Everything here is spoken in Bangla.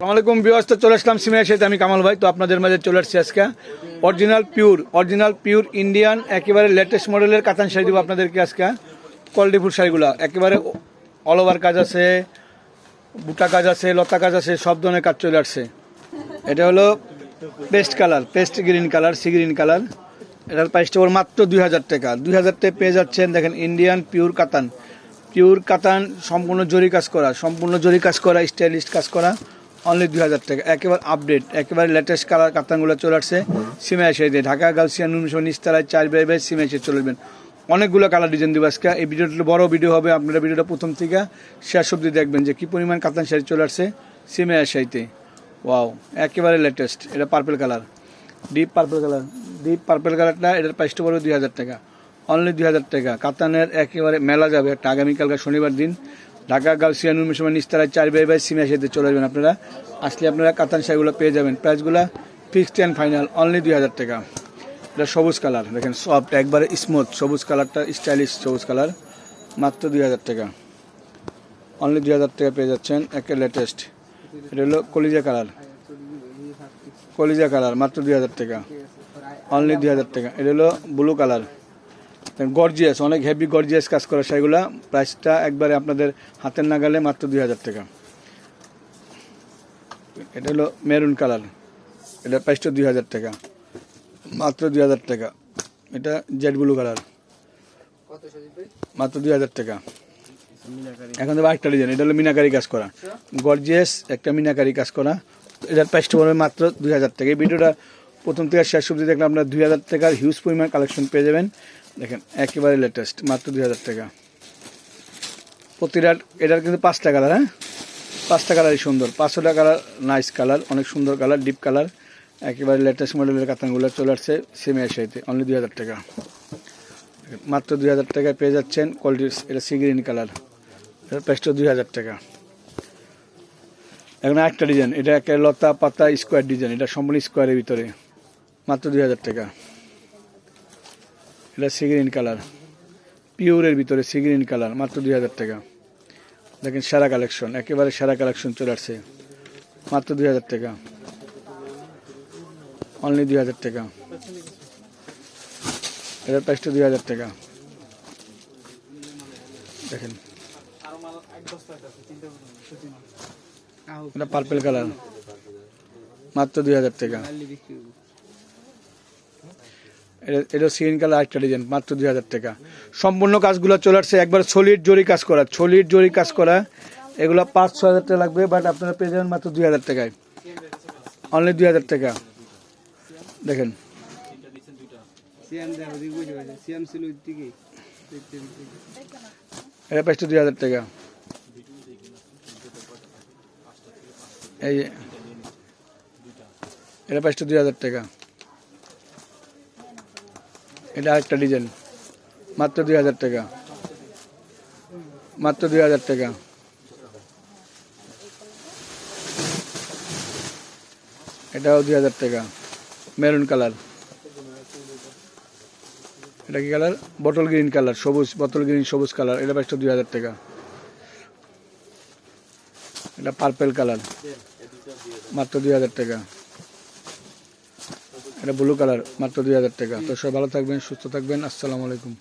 আসসালামাইকুম বিওয়াস তো চলে আসলাম সিমের সাথে আমি কামাল ভাই। তো আপনাদের মাঝে চলে আসছি আজকে। Original pure original pure Indian একেবারে লেটেস্ট মডেলের কাতান শাড়ি দেবো আপনাদেরকে আজকে। কোয়ালিটিফুল শাড়িগুলো, একেবারে অল ওভার কাজ আছে, বুটা কাজ আছে, লতা কাজ আছে, সব ধরনের কাজ চলে আসছে। এটা হলো paste colour paste green colour sea green colour এটার প্রাইসটা ওর মাত্র দুই হাজার টাকা। দুই হাজার টাকা পেয়ে যাচ্ছেন, দেখেন ইন্ডিয়ান পিওর কাতান। পিওর কাতান, সম্পূর্ণ জরি কাজ করা, সম্পূর্ণ জরি কাজ করা স্টাইলিশ কাজ করা। অনলি দুই হাজার টাকা। একেবারে আপডেট একেবারে লেটেস্ট কালার কাতানগুলো চলে আসছে, সিমে এসে ঢাকা গার্লসিয়া নুন নিস্তারায় চার বাই বাই সিমে এসে চলে যাবেন অনেকগুলো কালার ডিজাইন দেবো আজকে। এই ভিডিওটা বড় ভিডিও হবে, আপনারা ভিডিওটা প্রথম থেকে শেষ অব্দি দেখবেন যে কী পরিমাণ কাতান শাড়ি চলে আসছে সিমে এসাইতে ওয়াও একেবারে লেটেস্ট এটা purple colour deep purple colour deep purple কালারটা এটার প্রাইসটা পড়বে দুই হাজার টাকা। অনলি দুই হাজার টাকা। কাতানের একেবারে মেলা যাবে। একটা আগামীকালকে শনিবার দিন ঢাকা গার্লসিয়া নুন সময় নিস্তারায় চার বাই বাই সিমে এসে চলে যাবেন আপনারা। আসলে আপনারা কাতান শাড়িগুলো পেয়ে যাবেন। প্রাইসগুলো ফিক্সড অ্যান্ড ফাইনাল অনলি দুই হাজার টাকা। এটা সবুজ কালার, দেখেন সফট একবারে স্মুথ সবুজ কালারটা স্টাইলিশ সবুজ কালার, মাত্র দুই হাজার টাকা। অনলি দুই হাজার টাকা পেয়ে যাচ্ছেন একে লেটেস্ট এটা হলো কলিজা কালার। কলিজা কালার, মাত্র দুই হাজার টাকা। অনলি দুই হাজার টাকা। এটা হলো ব্লু কালার। গর্জিয়াস অনেক হেভি গর্জিয়াস কাজ করা সেগুলা প্রাইসটা একবারে আপনাদের হাতের নাগালে মাত্র দুই হাজার টাকা। এটা হলো মেরুন কালার এটা প্রাইসটা দুই হাজার টাকা। মাত্র দুই হাজার টাকা। এটা জেড ব্লু কালার মাত্র দুই হাজার টাকা। এখন তো আরেকটা ডিজাইন এটা হলো মিনাকারি কাজ করা। গর্জিয়াস একটা মিনাকারি কাজ করা। এটার প্রাইসটা পড়বে মাত্র দুই হাজার টাকা। এই ভিডিওটা প্রথম থেকে শেষ অবধি দেখলে আপনারা দুই হাজার টাকার হিউজ পরিমাণ কালেকশন পেয়ে যাবেন। দেখেন, একেবারে লেটেস্ট মাত্র দুই হাজার টাকা। প্রতিটা এটার কিন্তু পাঁচটা কালার হ্যাঁ? পাঁচটা কালারই সুন্দর। পাঁচশোটা কালার নাইস কালার, অনেক সুন্দর কালার ডিপ কালার। একেবারে লেটেস্ট মডেলের কাতানগুলো চলে আসছে সেমি এসাইতে অনলি দুই হাজার টাকা। মাত্র দুই হাজার টাকায় পেয়ে যাচ্ছেন কোয়ালিটির এটা সি গ্রিন কালার। এটার প্রাইসটা দুই হাজার টাকা। এখন একটা ডিজাইন এটা একটা লতা পাতা স্কোয়ার ডিজাইন এটা সম্পূর্ণ স্কোয়ারের ভিতরে। মাত্র দুই হাজার টাকা। এটা সি গ্রিন কালার পিওরের ভিতরে সি গ্রিন কালার মাত্র দুই হাজার টাকা। দেখেন সেরা কালেকশন একেবারে সেরা কালেকশন চলে আসছে। মাত্র দুই হাজার টাকা। অনলি দুই হাজার টাকা। এটার প্রাইসটা দুই হাজার টাকা। দেখেন। এটা পার্পেল কালার মাত্র দুই হাজার টাকা। এটা- সিগ্রিন কালার আরেকটা ডিজাইন মাত্র দুই হাজার টাকা। সম্পূর্ণ কাজগুলো চলে আসছে, একবার সলিড জরি কাজ করা সলিড জরি কাজ করা। এগুলো পাঁচ ছ হাজার টাকা লাগবে বাট আপনারা পেয়ে যাবেন মাত্র দুই হাজার টাকায়। অনলি দুই হাজার টাকা। দেখেন। এটা প্রাইসটা দুই হাজার টাকা। এই। এটা প্রাইসটা দুই হাজার টাকা। এটা একটা ডিজাইন মাত্র দুই হাজার টাকা। মাত্র দুই হাজার টাকা। এটাও দুই হাজার টাকা। Maroon colour. এটা কি কালার? বটল গ্রিন কালার, সবুজ, বটল গ্রিন, সবুজ কালার। এটা প্রাইসটা দুই হাজার টাকা। এটা পার্পেল কালার। মাত্র দুই হাজার টাকা। এটা ব্লু কালার মাত্র দুই হাজার টাকা। তো সবাই ভালো থাকবেন, সুস্থ থাকবেন। আসসালামু আলাইকুম।